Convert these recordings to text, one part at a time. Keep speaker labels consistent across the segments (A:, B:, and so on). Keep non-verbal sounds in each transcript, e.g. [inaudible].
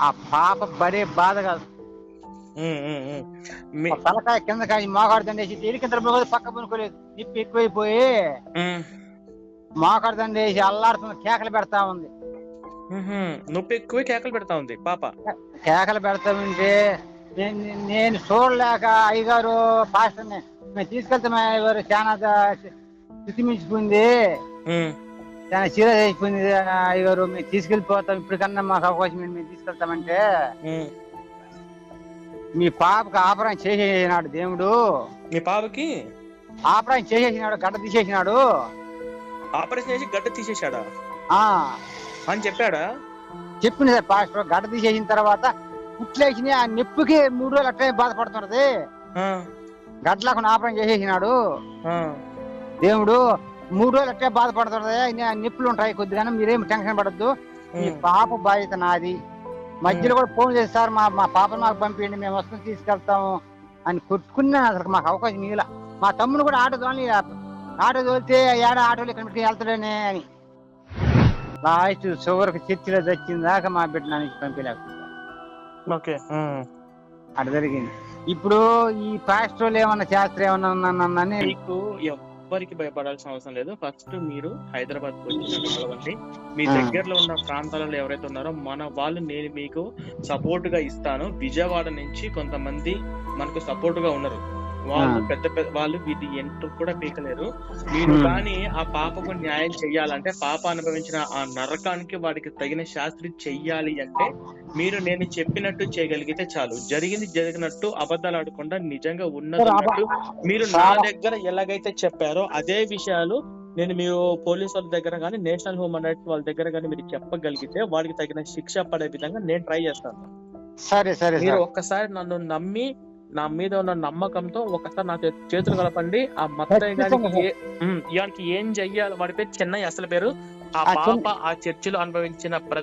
A: ఆ పాప బడే బాధ కాదు.
B: మీ-
A: తలకాయ కింద కాయ మోకాడు దండేసి పోదు పక్క పనుకోలేదు. నిప్పి ఎక్కువైపోయి మోకాడు దండేసి అల్లాడుతున్న కేకలు పెడతా ఉంది.
B: నొప్పి ఎక్కువ కేకలు పెడతా ఉంది పాప.
A: కేకలు పెడతా ఉంటే నేను చూడలేక అయ్యగారు పాస్టర్ని మేము తీసుకెళ్తాం అయ్యగారు చాలా స్థితిమించిపోయింది.
B: ఉమ్,
A: చాలా సీరియస్ అయిపోయింది అయ్యగారు మేము తీసుకెళ్ళిపోతాం. ఇప్పటికన్నా మాకు అవకాశం మేము తీసుకెళ్తామంటే. మీ పాపకు ఆపరం చేసేసినాడు దేవుడు.
B: మీ పాపకి?
A: ఆపరం చేసేసినాడు గడ్డ తీసేసినాడు.
B: ఆపరేషన్ చేసి గడ్డ తీసేశాడా?
A: ఆ.
B: అని చెప్పాడా?
A: చెప్పింది సార్ పాస్టర్ గడ్డ తీసేసిన తర్వాత కుట్లేసిన ఆ నొప్పికి మూడు రోజులు అట్లే బాధపడుతున్నది. గడ్డలకు ఆపరం చేసేసినాడు. దేవుడు మూడు రోజులు అట్లే బాధపడుతున్నది నే- నొప్పులు ఉంటాయి కొద్దిగా మీరేం టెన్షన్ పడద్దు. మీ పాప బాధ్యత నాది. మధ్యలో కూడా ఫోన్ చేసి సార్ మా మా పాప మాకు పంపించండి మేము వస్తాం తీసుకెళ్తాము. అని కొట్టుకున్నా అసలు మాకు అవకాశం మిగిల మా తమ్ముడు కూడా ఆటో తోలి ఆటో తోలితే ఏడ ఆటోలు ఇక్కడ పెట్టి వెళ్తాడనే అని. లాస్ట్ చివరికి చర్చిలో తెచ్చిన దాకా మా బిడ్డ నా నుంచి
B: ఓకే.
A: అటు జరిగింది. ఇప్పుడు ఈ పాస్టర్లు ఏమన్నా శాస్త్రం ఏమన్నా ఉందని
B: మీకు ఎవ్వరికి భయపడాల్సిన అవసరం లేదు. ఫస్ట్ మీరు హైదరాబాద్ కలవండి. మీ. దగ్గరలో ఉన్న ప్రాంతాలలో ఎవరైతే ఉన్నారో మన వాళ్ళు నేను మీకు సపోర్ట్గా ఇస్తాను. విజయవాడ నుంచి కొంతమంది మనకు సపోర్ట్గా ఉన్నారు. వాళ్ళు. పెద్ద పెద్ద వాళ్ళు వీటి ఎంతో కూడా పీకలేరు మీరు. కానీ ఆ పాపకు న్యాయం చెయ్యాలంటే పాప అనుభవించిన ఆ నరకానికి వాడికి తగిన శాస్త్రి చెయ్యాలి అంటే మీరు నేను చెప్పినట్టు చేయగలిగితే చాలు జరిగింది జరిగినట్టు అబద్ధాలు ఆడకుండా నిజంగా ఉన్నది మీరు నా దగ్గర ఎలాగైతే చెప్పారో అదే విషయాలు నేను మీరు పోలీస్ వాళ్ళ దగ్గర కానీ నేషనల్ హ్యూమన్ రైట్స్ వాళ్ళ దగ్గర కానీ మీరు చెప్పగలిగితే వాడికి తగిన శిక్ష పడే విధంగా నేను ట్రై చేస్తాను
A: సరే సరే
B: మీరు
A: సార్
B: ఒక్కసారి నన్ను నమ్మి నా మీద ఉన్న నమ్మకంతో ఒకసారి నా చేతులు కలపండి. ఆ మత్తయ్య గారికి ఏ- చెయ్యాలి? వాడి పేరు చెన్నై అసలు పేరు. ఆ పాప ఆ చర్చిలో అనుభవించిన ప్ర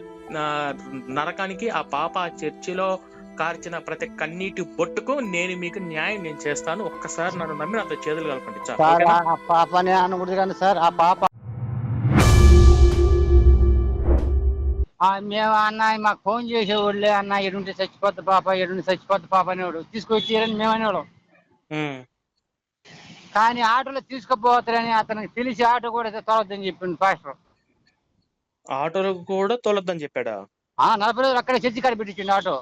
B: నరకానికి ఆ పాప ఆ చర్చిలో కార్చిన ప్రతి కన్నీటి బొట్టుకు నేను మీకు న్యాయం నేను చేస్తాను. ఒక్కసారి నన్ను నమ్మి నాతో చేతులు కలపండి.
A: సార్? ఆ కానీ సార్. ఆ పాప మేము అన్న మాకు ఫోన్ చేసేవాళ్ళే అన్న ఎడుంటే చచ్చిపోద్ది పాప ఎడుంటే చచ్చిపోద్ది పాప అనేవాడు. తీసుకొచ్చి మేము అనేవాడు
B: ఉమ్,
A: కానీ ఆటోలో తీసుకుపోతారని అతనికి తెలిసి ఆటో కూడా తొలవద్దని చెప్పింది పాస్టర్
B: ఆటోలో కూడా తోలొద్దని చెప్పాడా?
A: ఆ నలభై రోజులు అక్కడ చర్చి కాడ పెట్టించిండు ఆటో.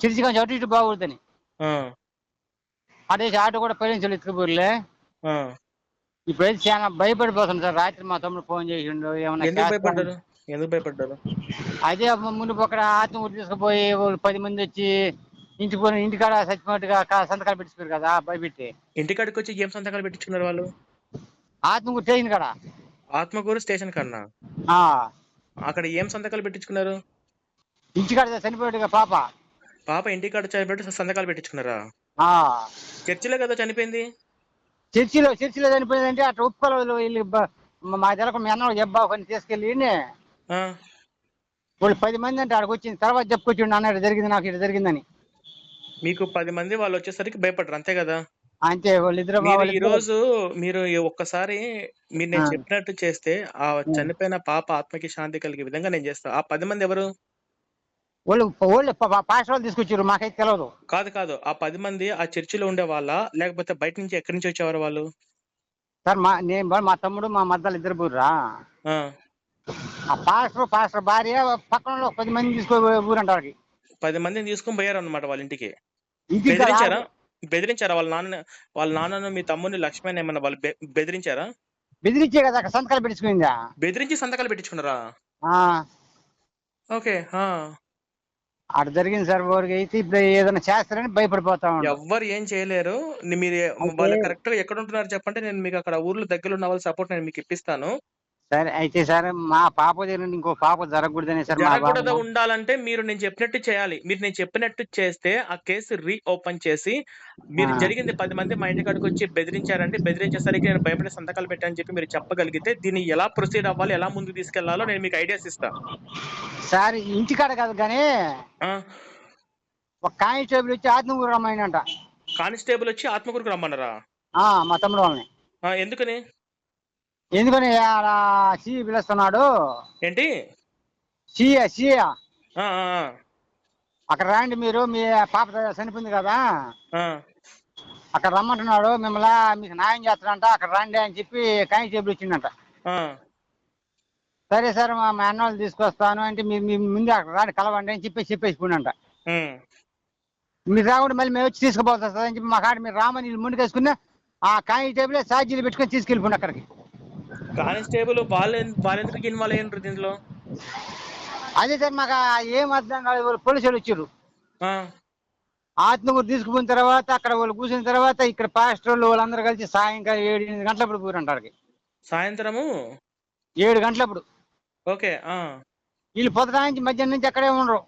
A: చర్చి కానీ అటు ఇటు బాగుందని
B: ఆ,
A: అటేసి ఆటో కూడా పైన ఎత్తుకుపోరులే
B: ఆ.
A: ఇప్పుడైతే చాలా భయపడిపోతుంది సార్. రాత్రి మా తమ్ముడు ఫోన్ చేసిండు ఏమన్నా
B: ఎందుకు? భయపడ్డారు?
A: అదే ముందు అక్కడ ఆత్మహత్య తీసుకుపోయి పది మంది వచ్చి ఇంటికి పోయి ఇంటికాడ చచ్చిపోయినట్టుగా కా- సంతకాలు పెట్టించారు కదా భయపెట్టి.
B: ఇంటికాడికి వచ్చి ఏం సంతకాలు పెట్టించుకున్నారు వాళ్ళు?
A: ఆత్మహత్య చేసింది కదా.
B: ఆత్మకూరు స్టేషన్ కన్నా?
A: ఆ,
B: అక్కడ ఏం సంతకాలు పెట్టించుకున్నారు?
A: ఇంటికాడ చనిపోయాడుగా పాప.
B: పాప ఇంటికాడ చనిపెట్టి సంతకాలు పెట్టించుకున్నారా?
A: ఆ.
B: చర్చిలో కదా చనిపోయింది?
A: చర్చిలో చర్చిలో చనిపోయిందంటే అట్లా ఉప్పుకోలు వీళ్ళు. బ- మా తెలకు మీ అన్న చెప్పా కొన్ని తీసుకెళ్ళి వాళ్ళు పది మంది అంటే అక్కడికి వచ్చింది తర్వాత చెప్పుకొచ్చిండు అన్న ఇటు జరిగింది నాకు ఇటు జరిగిందని.
B: మీకు పది మంది వాళ్ళు వచ్చేసరికి భయపడరు అంతే కదా?
A: అంతే వాళ్ళిద్దరు
B: మీరు ఈ రోజు మీరు ఒక్కసారి మీరు నేను. చెప్పినట్టు చేస్తే ఆ చనిపోయిన పాప ఆత్మకి శాంతి కలిగే విధంగా నేను చేస్తా. ఆ పది మంది ఎవరు?
A: వాళ్ళు వాళ్ళు వాళ్ళు తీసుకొచ్చారు మాకైతే తెలియదు
B: కాదు కాదు. ఆ పది మంది ఆ చర్చిలో ఉండే వాళ్ళ? లేకపోతే బయట నుంచి ఎక్కడి నుంచి వచ్చేవారు వాళ్ళు?
A: సార్ మా నేను మా తమ్ముడు మా మద్దలు ఇద్దరు బూర్రా
B: ఆ,
A: పాస్టర్ పాస్టర్ భార్య పక్కన పది మంది తీసుకో ఊరంటారు
B: పది మందిని తీసుకొని పోయారు అనమాట వాళ్ళ ఇంటికి.
A: ఇంటికి
B: బెదిరించారా? బెదిరించారా? వాళ్ళ నాన్న వాళ్ళ నాన్నను మీ తమ్ముని లక్ష్మణ్ ఏమన్నా వాళ్ళు బె- బెదిరించారా?
A: బెదిరించే కదా అక్కడ సంతకాలు పెట్టించుకుందా
B: బెదిరించి సంతకాలు పెట్టించుకున్నారా? ఓకే ఆ.
A: అక్కడ జరిగింది సార్ ఊరికి అయితే ఇప్పుడు ఏదైనా చేస్తారని భయపడిపోతా ఉన్నాం.
B: ఎవ్వరు ఏం చేయలేరు. ని- మీరు వాళ్ళు కరెక్ట్గా ఎక్కడ ఉంటున్నారు చెప్పంటే నేను మీకు అక్కడ ఊర్లో దగ్గర ఉన్న వాళ్ళ సపోర్ట్ నేను మీకు ఇప్పిస్తాను.
A: సరే అయితే సార్ మా పాప నుండి ఇంకో పాప జరగకూడదని సార్
B: జరగకూడదు. ఉండాలంటే మీరు నేను చెప్పినట్టు చేయాలి. మీరు నేను చెప్పినట్టు చేస్తే ఆ కేసు రీ ఓపెన్ చేసి మీరు. జరిగింది పది మంది మా ఇంటి కాడికి వచ్చి బెదిరించారంటే బెదిరించేసరికి నేను భయపడే సంతకాలు పెట్టానని చెప్పి మీరు చెప్పగలిగితే దీన్ని ఎలా ప్రొసీడ్ అవ్వాలి ఎలా ముందుకు తీసుకెళ్ళాలో నేను మీకు ఐడియాస్ ఇస్తాను
A: సార్ ఇంటికాడ కాదు కానీ
B: ఆ,
A: ఒక కానిస్టేబుల్ వచ్చి ఆత్మకూరు రమ్మాయినంట
B: కానిస్టేబుల్ వచ్చి ఆత్మకూరుకు రమ్మన్నారా?
A: మా తమ్ముడు వాళ్ళని.
B: ఎందుకని?
A: ఎందుకని సీ పిలుస్తున్నాడు?
B: ఏంటి?
A: CA CA.
B: ఆ, ఆ,
A: అక్కడ రాండి మీరు మీ పాప చనిపోయింది కదా. అక్కడ రమ్మంటున్నాడు మిమ్మల్ని మీకు న్యాయం చేస్తాడంట అక్కడ రండి అని చెప్పి కానిస్టేబుల్ ఇచ్చిందంట
B: ఆ,
A: సరే సార్ మా మా అన్న వాళ్ళు తీసుకొస్తాను అంటే మీరు మీ ముందు అక్కడ రాండి కలవండి అని చెప్పి చెప్పేసిపోయినంట మీరు రాకుండా మళ్ళీ మేము వచ్చి తీసుకుపోతాం సార్ అని చెప్పి మా కాడ మీరు రామని వీళ్ళు ముందుకేసుకుని ఆ కానిస్టేబుల్ ఛార్జీలు పెట్టుకొని తీసుకెళ్ళిపోండి అక్కడికి.
B: కానిస్టేబుల్ వాళ్ళు ఎన్- వాళ్ళు ఎందుకు ఇన్వాల్వ్ అయ్యారు దీంట్లో?
A: అదే సార్ మాకు ఏం అర్థం కాదు పోలీసులు వచ్చారు ఆత్మకూరు తీసుకుపోయిన తర్వాత అక్కడ వాళ్ళు కూర్చున్న తర్వాత ఇక్కడ పాస్టర్లు వాళ్ళందరూ కలిసి సాయంకాలం ఏడు ఎనిమిది గంటలప్పుడు పోరంటారు
B: సాయంత్రము?
A: ఏడు గంటలప్పుడు.
B: ఓకే
A: వీళ్ళు పొద్దున నుంచి మధ్యాహ్నం నుంచి అక్కడే ఉండరు.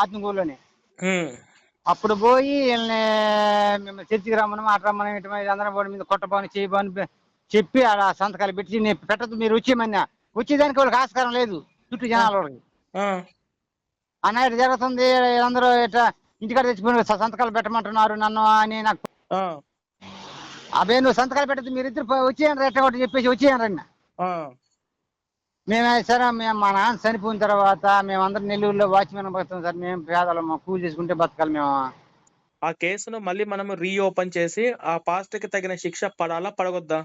A: ఆత్మకూరులోనే. అప్పుడు పోయి వీళ్ళని మేము చర్చికి రమ్మని మాట రమ్మని ఇటు అందరం పోయి మీద కొట్టబోని చేయబోని చెప్పి ఆడ సంతకాలు పెట్టి నేను పెట్టద్దు మీరు వచ్చేయమన్నా. వచ్చేదానికి వాళ్ళకి ఆస్కారం లేదు చుట్టూ జనాల వాళ్ళకి.
B: ఆ,
A: అన్న ఇటు జరుగుతుంది అందరూ ఇట్లా ఇంటికాడ తెచ్చిపోయి సంతకాలు పెట్టమంటున్నారు నన్ను అని నాకు. అదే నువ్వు సంతకాలు పెట్టద్దు మీరు ఇద్దరు వచ్చేయండి ఎట్ట కొట్టి చెప్పేసి వచ్చేయండి అన్న.
B: ఆ,
A: మేమే మేము మా నాన్న చనిపోయిన తర్వాత మేమందరం నెల్లూరులో వాచ్మెన్ బతుకుతాం సార్. మేము పేదలు కూలి చేసుకుంటే బతకాలి మేము.
B: ఆ కేసును మళ్ళీ మనము రీఓపెన్ చేసి ఆ పాస్ట్కి తగిన శిక్ష పడాలా పడగొద్దా?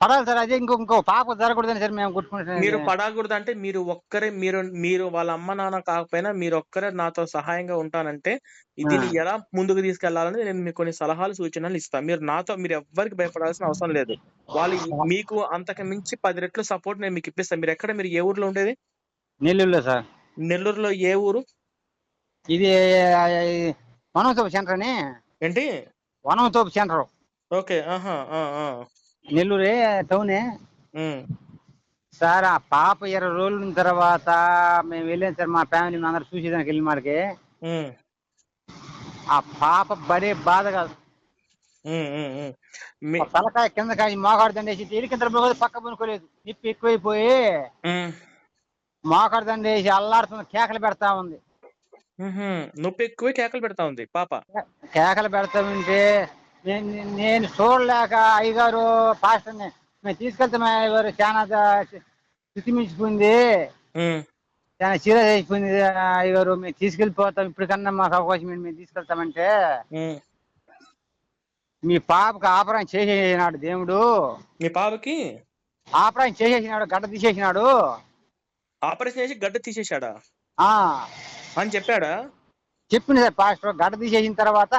A: పడాలి సార్ అదే ఇంకో ఇంకో పాప జరగకూడదని సార్ మేము కొట్టుకుంటున్నాం
B: మీరు పడకూడదు అంటే మీరు ఒక్కరే మీరు మీరు వాళ్ళ అమ్మ నాన్న కాకపోయినా మీరు ఒక్కరే నాతో సహాయంగా ఉంటానంటే దీన్ని. ఎలా ముందుకు తీసుకెళ్ళాలని నేను మీకు కొన్ని సలహాలు సూచనలు ఇస్తాను. మీరు నాతో మీరు ఎవ్వరికి భయపడాల్సిన అవసరం లేదు. వాళ్ళు మీకు అంతకు మించి పది రెట్లు సపోర్ట్ నేను మీకు ఇప్పిస్తాను. మీరు ఎక్కడ మీరు ఏ ఊర్లో ఉండేది?
A: నెల్లూరులో సార్.
B: నెల్లూరులో ఏ ఊరు?
A: ఇది వనంతోపు సెంటర్ అని
B: ఏంటి?
A: వనంతోపు సెంటర్.
B: ఓకే ఆహా.
A: నెల్లూరే టౌనే? సార్ ఆ పాప ఇరవై రోజుల తర్వాత మేము వెళ్ళాం సార్ మా ఫ్యామిలీ అందరు చూసేదానికి వెళ్ళిన
B: ఉమ్,
A: ఆ పాప బడే బాధ కాదు. తలకాయ కింద కాయ మోకాడు దండేసి పక్క పనుకోలేదు నిప్పి ఎక్కువైపోయి మోకాడు దండేసి అల్లాడుతున్న కేకలు పెడతా ఉంది.
B: నొప్పి ఎక్కువ కేకలు పెడతా ఉంది పాప.
A: కేకలు పెడతా ఉంటే నేను నేను చూడలేక అయ్యగారు పాస్టర్ని మేము తీసుకెళ్తాం అయ్యగారు చాలా స్థితిమించిపోయింది.
B: ఉమ్,
A: చాలా సీరియస్ అయిపోయింది అయ్యగారు. మేము తీసుకెళ్ళిపోతాం. ఇప్పటికన్నా మాకు అవకాశం ఏంటి? మేము తీసుకెళ్తామంటే. మీ పాపకు ఆపరేషన్ చేసేసినాడు దేవుడు.
B: మీ పాపకి?
A: ఆపరేషన్ చేసేసినాడు గడ్డ తీసేసినాడు.
B: ఆపరేషన్ చేసి గడ్డ తీసేశాడా?
A: ఆ.
B: అని చెప్పాడా?
A: చెప్పింది సార్ పాస్టర్ గడ్డ తీసేసిన తర్వాత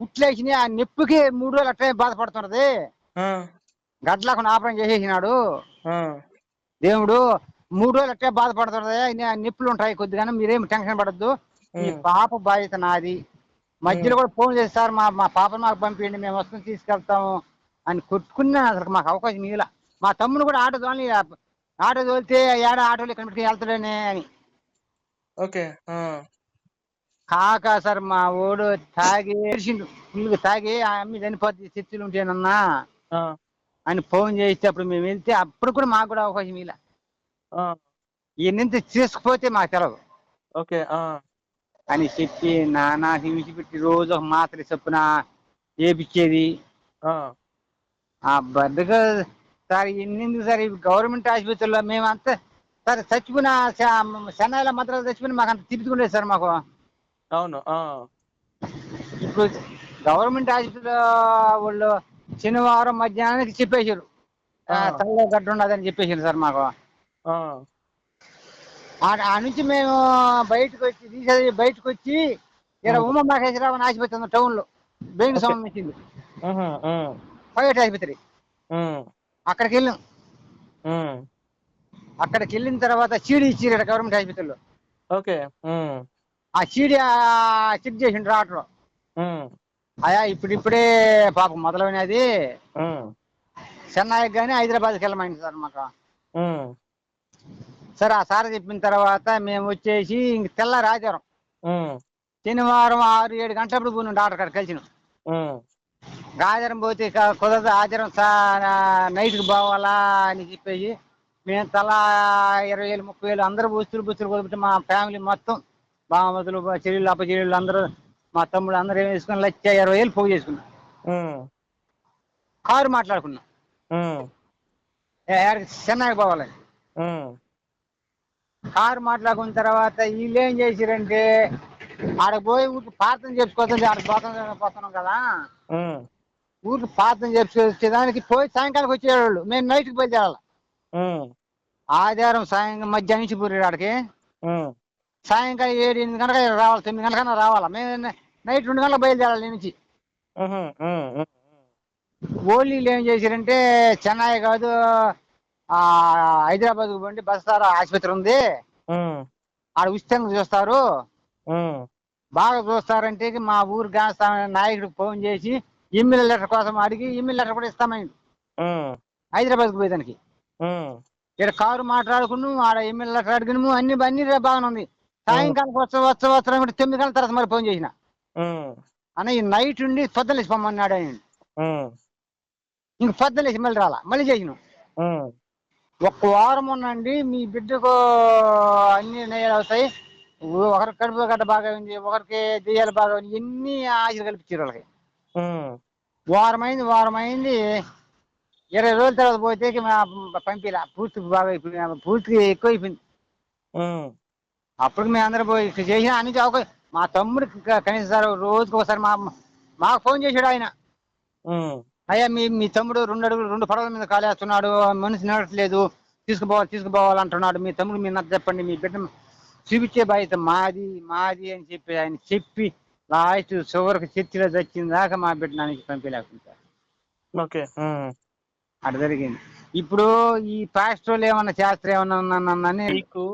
A: కుట్లేసిన ఆ నొప్పికి మూడు రోజులు అట్లే బాధపడుతున్నది
B: ఆ,
A: గడ్డలకు ఆపరేషన్ చేసేసినాడు. దేవుడు మూడు రోజులు అట్లే బాధపడుతున్నది నొప్పులు ఉంటాయి కొద్దిగా మీరేం టెన్షన్ పడద్దు. మీ పాప బాధ్యత నాది. మధ్యలో కూడా ఫోన్ చేసి సార్ మా మా పాపను మాకు పంపించండి మేము వస్తాం తీసుకెళ్తాము అని కొట్టుకున్నా అసలు మాకు అవకాశం మిగిల మా తమ్ముడు కూడా ఆటో తోలి ఆటో తోలితే ఏడ ఆటోలు ఇక్కడ పెట్టుకుని వెళ్తాడని అని.
B: ఓకే.
A: కాక సార్ మా ఓడు తాగి ఏడ్చిండు. ఫుల్గా తాగి ఆ అమ్మి చనిపోతే చర్చలు ఉంటేనన్నా.
B: ఆ,
A: అని ఫోన్ చేస్తే అప్పుడు మేము వెళ్తే అప్పుడు కూడా మాకు కూడా అవకాశం మిగిల
B: ఆ,
A: ఈయనంత చేసుకుపోతే మాకు తెలదు
B: ఓకే ఆ,
A: అని చెప్పి నాన్న విడిచిపెట్టి రోజు ఒక మాత్ర చొప్పున ఏపిచ్చేది
B: ఆ,
A: ఆ బద్దగా సార్ ఎన్నెందుకు సార్ ఈ గవర్నమెంట్ ఆసుపత్రిలో మేము అంతా సార్ చచ్చిపోయిన చెన్నైలో మద్రాసు చచ్చిపోయిన మాకు అంత తిప్పుతుండేది సార్ మాకు.
B: అవును ఆ,
A: ఇప్పుడు గవర్నమెంట్ ఆసుపత్రిలో వాళ్ళు శనివారం మధ్యాహ్నానికి ఆ. తలలో గడ్డ ఉండదని చెప్పేసారు సార్ మాకు.
B: ఆ,
A: నుంచి మేము బయటకు వచ్చి తీసేది బయటకు వచ్చి ఇక్కడ ఉమా మహేశ్వరరావు ఆసుపత్రి ఉంది టౌన్లో బెయిన్ సంబంధించింది. ప్రైవేట్ ఆసుపత్రి. అక్కడికి వెళ్ళాం. అక్కడికి వెళ్ళిన తర్వాత చీడి ఇచ్చారు గవర్నమెంట్ ఆసుపత్రిలో.
B: ఓకే
A: ఆ ఆ చెక్ చేసిండు రావటం అయా ఇప్పుడిప్పుడే పాపం మొదలైనది. చెన్నైకి కానీ హైదరాబాద్కి వెళ్ళమంది సార్ మాకు. సరే ఆ సార్ చెప్పిన తర్వాత మేము వచ్చేసి ఇంక తెల్లారి ఆదివారం.
B: ఉ,
A: శనివారం ఆరు ఏడు గంటలప్పుడు పోయినాం డాక్టర్ గారు కలిసిన. ఆదివారం పోతే కుదరదు. ఆదివారం సా నైట్కి పోవాలా అని చెప్పేసి మేము తలా ఇరవై వేలు ముప్పై వేలు అందరూ బుస్తులు బుస్తులు కొడుకుంటే మా ఫ్యామిలీ మొత్తం బామతులు చెల్లెళ్ళు అప్ప చెల్లెళ్ళు అందరూ మా తమ్ముడు అందరూ ఏం వేసుకుని లచ్చ ఇరవై వేలు పోగు చేసుకున్నాం కారు మాట్లాడుకున్నాం. చెన్నైకి పోవాలని. కారు మాట్లాడుకున్న తర్వాత వీళ్ళు ఏం చేసిరంటే ఆడ పోయి ఊరికి ప్రార్థన చేసుకోవచ్చు ఆడ పోతాం పోతున్నాం కదా. ఊరికి ప్రార్థన చేసుకొచ్చేదానికి పోయి సాయంకాలం వచ్చేవాళ్ళు. మేము నైట్కి బయలుదేరాలి. ఆదివారం సాయంకాలం మధ్యాహ్నం నుంచి పూరి ఆడికి. సాయంకాలం ఏడు ఎనిమిది గంటలకు రావాలి తొమ్మిది గంటలకన్నా రావాలా? మేము నైట్ రెండు గంటలకు బయలుదేరాలి నుంచి. ఓలీలు ఏం చేశారంటే చెన్నై కాదు ఆ హైదరాబాద్ పోండి బస్తారా ఆసుపత్రి ఉంది. ఆడ ఉచితంగా చూస్తారు. బాగా చూస్తారంటే మా ఊరు గ్యాస్ నాయకుడికి ఫోన్ చేసి ఇమ్మెయిల్ లెటర్ కోసం అడిగి ఇమ్మెయిల్ లెటర్ కూడా ఇస్తామని
B: ఉమ్,
A: హైదరాబాద్కి పోయేదానికి. ఇక్కడ కారు మాట్లాడుకున్నాము ఆడ ఎమ్మెల్యే లెటర్ అడిగినాము అన్ని అన్ని బాగానే ఉంది. సాయంకాలం వచ్చ వచ్చ వస్త్రం కూడా తొమ్మిది గంటల తర్వాత మరి ఫోన్ చేసిన. అన్న ఈ నైట్ ఉండి పొద్దులేసి పొమ్మన్నాడు ఆయన. ఇంక పొద్దులేసి మళ్ళీ రాలా. మళ్ళీ చేసినాం. ఒక్క వారం ఉండండి మీ బిడ్డకు అన్ని నయాలు అవుతాయి ఒకరికి కడుపు గడ్డ బాగా ఉంది ఒకరికి దెయ్యాలు బాగా ఉంది ఎన్ని ఆశలు కల్పించారు వాళ్ళకి. వారం అయింది వారం అయింది ఇరవై రోజుల తర్వాత పోతే పంపిలా పూర్తి బాగా అయిపోయింది పూర్తిగా ఎక్కువ అయిపోయింది అప్పుడు మేము అందరం పోయి చేసిన అన్ని ఒక మా తమ్ముడికి క- కనీసం సార్ రోజుకి ఒకసారి మా మాకు ఫోన్ చేశాడు ఆయన. అయ్యా మీ మీ తమ్ముడు రెండు అడుగులు రెండు పడవల మీద కాలేస్తున్నాడు మనిషి నడట్లేదు తీసుకుపోవాలి తీసుకుపోవాలి అంటున్నాడు. మీ తమ్ముడు మీ నాకు చెప్పండి మీ బిడ్డ చూపించే బాధ్యత మాది మాది అని చెప్పి ఆయన చెప్పి లాస్ట్ చివరికి చర్చిలో చచ్చిన దాకా మా బిడ్డ నానికి పంపించలేకుండా
B: ఓకే.
A: అటు జరిగింది. ఇప్పుడు ఈ పాస్ట్రోల్ ఏమన్నా శాస్త్రం ఏమన్నా
B: మీకు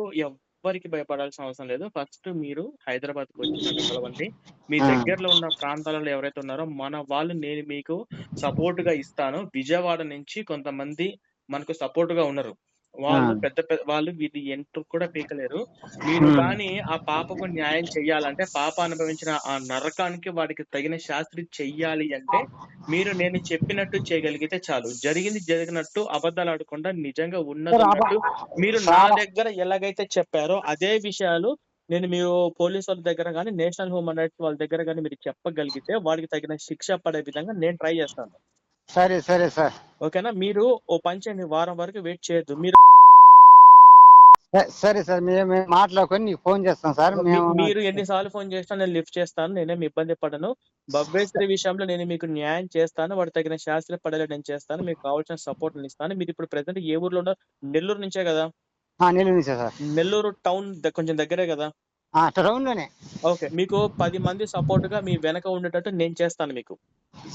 B: ఎవ్వరికి భయపడాల్సిన అవసరం లేదు. ఫస్ట్ మీరు హైదరాబాద్కు వచ్చి నన్ను కలవండి. మీ
A: ఆ.
B: దగ్గరలో ఉన్న ప్రాంతాలలో ఎవరైతే ఉన్నారో మన వాళ్ళు నేను మీకు సపోర్ట్గా ఇస్తాను. విజయవాడ నుంచి కొంతమంది మనకు సపోర్ట్గా ఉన్నారు. వాళ్ళు. పెద్ద పెద్ద వాళ్ళు వీళ్ళు ఎంట్రు కూడా పీకలేరు మీరు. కానీ ఆ పాపకు న్యాయం చెయ్యాలంటే పాప అనుభవించిన ఆ నరకానికి వాడికి తగిన శాస్త్రి చెయ్యాలి అంటే మీరు నేను చెప్పినట్టు చేయగలిగితే చాలు జరిగింది జరిగినట్టు అబద్ధాలు ఆడకుండా నిజంగా ఉన్నది
A: సార్,
B: ఉన్నట్టు మీరు నా దగ్గర ఎలాగైతే చెప్పారో అదే విషయాలు నేను మీరు పోలీస్ వాళ్ళ దగ్గర కానీ నేషనల్ హ్యూమన్ రైట్స్ వాళ్ళ దగ్గర కానీ మీరు చెప్పగలిగితే వాడికి తగిన శిక్ష పడే విధంగా నేను ట్రై చేస్తాను
A: సరే సరే సార్.
B: ఓకేనా? మీరు ఓ పని చేయండి వారం వరకు వెయిట్ చేయొద్దు. మీరు
A: సరే సార్ మేము మాట్లాడుకొని నీకు ఫోన్ చేస్తాం సార్. మేము
B: మీరు ఎన్నిసార్లు ఫోన్ చేసినా నేను లిఫ్ట్ చేస్తాను నేనేం ఇబ్బంది పడను. భవ్యశ్రీ విషయంలో నేను మీకు న్యాయం చేస్తాను వాడు తగిన శాస్త్ర పడేలా నేను చేస్తాను మీకు కావాల్సిన సపోర్ట్ నేను ఇస్తాను. మీరు ఇప్పుడు ప్రెసెంట్ ఏ ఊర్లో ఉన్నారు నెల్లూరు నుంచే కదా?
A: నెల్లూరు నుంచే సార్.
B: నెల్లూరు టౌన్ కొంచెం దగ్గరే కదా?
A: టౌన్లోనే
B: ఓకే మీకు పది మంది సపోర్ట్గా మీ వెనక ఉండేటట్టు నేను చేస్తాను మీకు.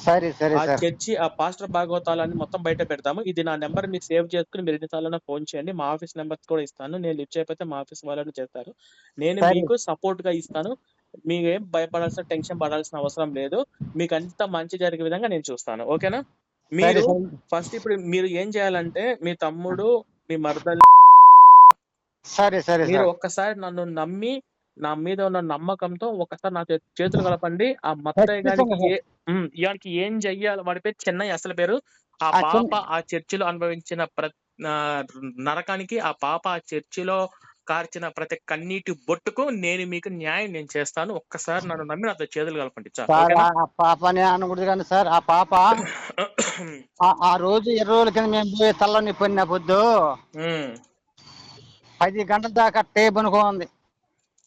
A: సరే సరే
B: ఆ
A: సార్.
B: చర్చి ఆ పాస్టర్ భాగవతాలని మొత్తం బయట పెడతాము. ఇది నా నెంబర్ మీరు సేవ్ చేసుకుని మీరు ఎన్నిసార్లు ఫోన్ చేయండి. మా ఆఫీస్ నెంబర్స్ కూడా ఇస్తాను. నేను లిఫ్ట్ చేయకపోతే మా ఆఫీస్ వాళ్ళని చేస్తారు. నేను
A: సరే.
B: మీకు సపోర్ట్గా ఇస్తాను. మీకు ఏం భయపడాల్సిన టెన్షన్ పడాల్సిన అవసరం లేదు. మీకు అంత మంచి జరిగే విధంగా నేను చూస్తాను. ఓకేనా?
A: సరే
B: మీరు
A: సార్.
B: ఫస్ట్ ఇప్పుడు మీరు ఏం చేయాలంటే మీ తమ్ముడు మీ మరదలు
A: సరే సరే
B: మీరు
A: సార్.
B: ఒక్కసారి నన్ను నమ్మి నా మీద ఉన్న నమ్మకంతో ఒకసారి నా చే- చేతులు కలపండి. ఆ మత్తయ్య గారికి
A: ఖచ్చితంగా
B: ఏ ఉమ్, ఇవాడికి ఏం చెయ్యాలి? వాడి పేరు చెన్నై అసలు పేరు. ఆ
A: ఆ
B: పాప. ఆ చర్చిలో అనుభవించిన ప్ర ఆ, నరకానికి ఆ పాప ఆ చర్చిలో కార్చిన ప్రతి కన్నీటి బొట్టుకు నేను మీకు న్యాయం నేను చేస్తాను. ఒక్కసారి నన్ను నమ్మి నాతో చేతులు కలపండి చాలు
A: సార్
B: ఓకేనా?
A: ఆ పాపని అనకూడదు కానీ సార్ ఆ పాప [coughs] ఆ- ఆ రోజు ఇరవై రోజుల కింద మేము పోయి తల్లని పొన్న పొద్దు
B: ఉమ్,
A: పది గంటల దాకా టేప్ అనుకోంది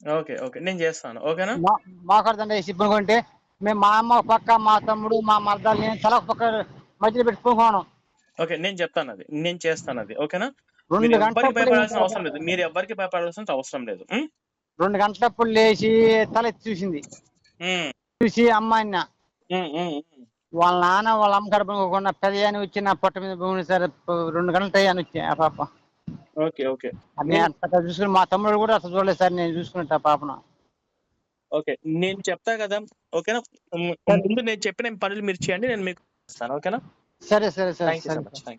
B: ఓకే ఓకే. నేను చేస్తాను. ఓకేనా?
A: మోకరదండ వేసి పనుకుంటే మేము మా అమ్మ ఒక పక్క మా తమ్ముడు మా మర్దాలు నేను తల ఒక పక్క మధ్యలో పెట్టి పనుకోను
B: ఓకే నేను చెప్తాను అది. నేను చేస్తాను అది. ఓకేనా?
A: రెండు
B: మీరు ఎవ్వరికి
A: గంటలప్పుడు
B: భయపడాల్సిన అవసరం లేదు. మీరు ఎవ్వరికి భయపడాల్సిన అవసరం లేదు?
A: రెండు గంటలప్పుడు లేచి తల ఎత్తి చూసింది. చూసి అమ్మాయిన. వాళ్ళ నాన్న వాళ్ళ అమ్మ కడుపుకోకుండా పెద్ద అని వచ్చి నా పొట్ట మీద భూమి సరే రెండు గంటలు అయ్యాను వచ్చి ఆ పాప.
B: Okay okay.
A: నేను అట్లా చూసుకుని మా తమ్ముడు కూడా అసలు చూడలేదు సార్ నేను చూసుకున్నట్టు ఆ పాపను.
B: ఓకే నేను చెప్తా కదా ఓకేనా? ముందు నేను చెప్పిన పనులు మీరు చేయండి నేను మీకు ఇస్తాను ఓకేనా?
A: సరే సరే సరే
B: థ్యాంక్ యూ సో
A: సరే.
B: Much thank